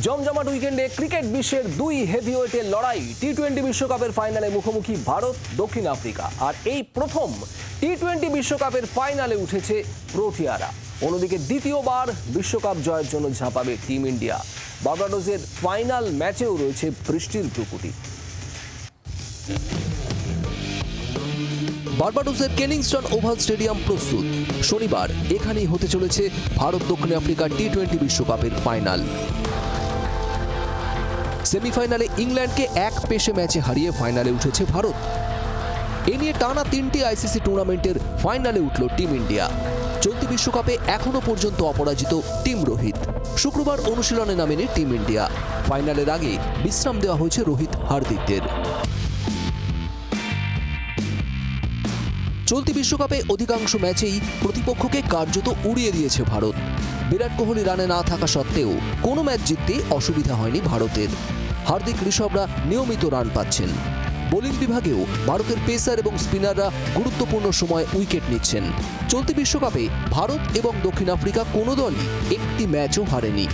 জমজমাট উইকেন্ডে ক্রিকেট বিশ্বের দুই হেভিওয়েটের লড়াই টি টোয়েন্টি বিশ্বকাপের ফাইনালে মুখোমুখি ভারত, দক্ষিণ আফ্রিকা। আর এই প্রথম টি টোয়েন্টি বিশ্বকাপের ফাইনালে উঠেছে প্রোটিয়ারা অন্যদিকে দ্বিতীয়বার বিশ্বকাপ জয়ের জন্য ঝাঁপাবে টিম ইন্ডিয়া। বার্বাডোসের ফাইনাল ম্যাচেও রয়েছে বৃষ্টির প্রকুটি বার্বাডোসের কেনিংস্টন ওভাল স্টেডিয়াম প্রস্তুত। শনিবার এখানেই হতে চলেছে ভারত, দক্ষিণ আফ্রিকা টি টোয়েন্টি বিশ্বকাপের ফাইনাল। সেমিফাইনালে ইংল্যান্ডকে এক পেশে ম্যাচে হারিয়ে ফাইনালে উঠেছে ভারত। এ নিয়ে টানা তিনটি আইসিসি টুর্নামেন্টের ফাইনালে উঠল টিম ইন্ডিয়া। চলতি বিশ্বকাপে এখনও পর্যন্ত অপরাজিত টিম রোহিত। শুক্রবার অনুশীলনে নামেনি টিম ইন্ডিয়া। ফাইনালের আগে বিশ্রাম দেওয়া হয়েছে রোহিত হার্দিকদের। চলতি বিশ্বকাপে অধিকাংশ ম্যাচেই প্রতিপক্ষকে কার্যত উড়িয়ে দিয়েছে ভারত। বিরাট কোহলি রানে না থাকা সত্ত্বেও কোনো ম্যাচ জিততে অসুবিধা হয়নি ভারতের। হার্দিক ঋষভরা নিয়মিত রান পাচ্ছেন। বোলিং বিভাগেও ভারতের পেসার এবং স্পিনাররা গুরুত্বপূর্ণ সময় উইকেট নিচ্ছেন। চলতি বিশ্বকাপে ভারত এবং দক্ষিণ আফ্রিকা কোনো দলই একটি ম্যাচও হারেনি,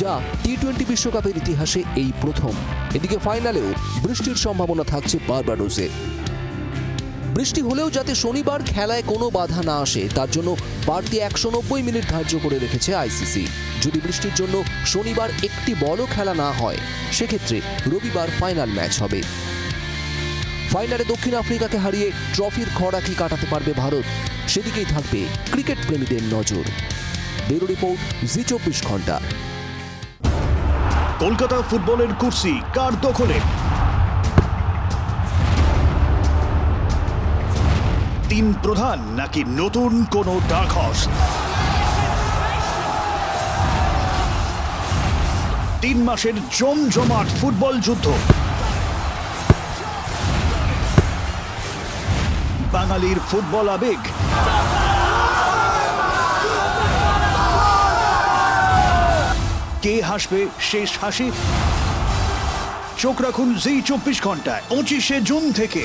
যা টি টোয়েন্টি বিশ্বকাপের ইতিহাসে এই প্রথম। এদিকে ফাইনালেও বৃষ্টির সম্ভাবনা থাকছে বারবাডোসে বৃষ্টি হলেও যাতে শনিবার খেলায় কোনো বাধা না আসে, তার জন্য বাড়তি একশো নব্বই মিনিট ধার্য করে রেখেছে আইসিসি। যদি বৃষ্টির জন্য শনিবার একটি বলও খেলা না হয়, সেক্ষেত্রে রবিবার ফাইনাল ম্যাচ হবে। ফাইনালে দক্ষিণ আফ্রিকাকে হারিয়ে ট্রফির খরাকি কাটাতে পারবে ভারত, সেদিকেই থাকবে ক্রিকেট প্রেমীদের নজর। ব্যুরো রিপোর্ট, জি চব্বিশ ঘণ্টা। কলকাতা ফুটবলের কুর্সি, কার দখলে? তিন প্রধান নাকি নতুন কোন ডাক হর্স তিন মাসের জমজমাট ফুটবল যুদ্ধ। বাঙালির ফুটবল আবেগ। কে হাসবে শেষ হাসি? চোখ রাখুন জি চব্বিশ ঘন্টায়, পঁচিশে জুন থেকে।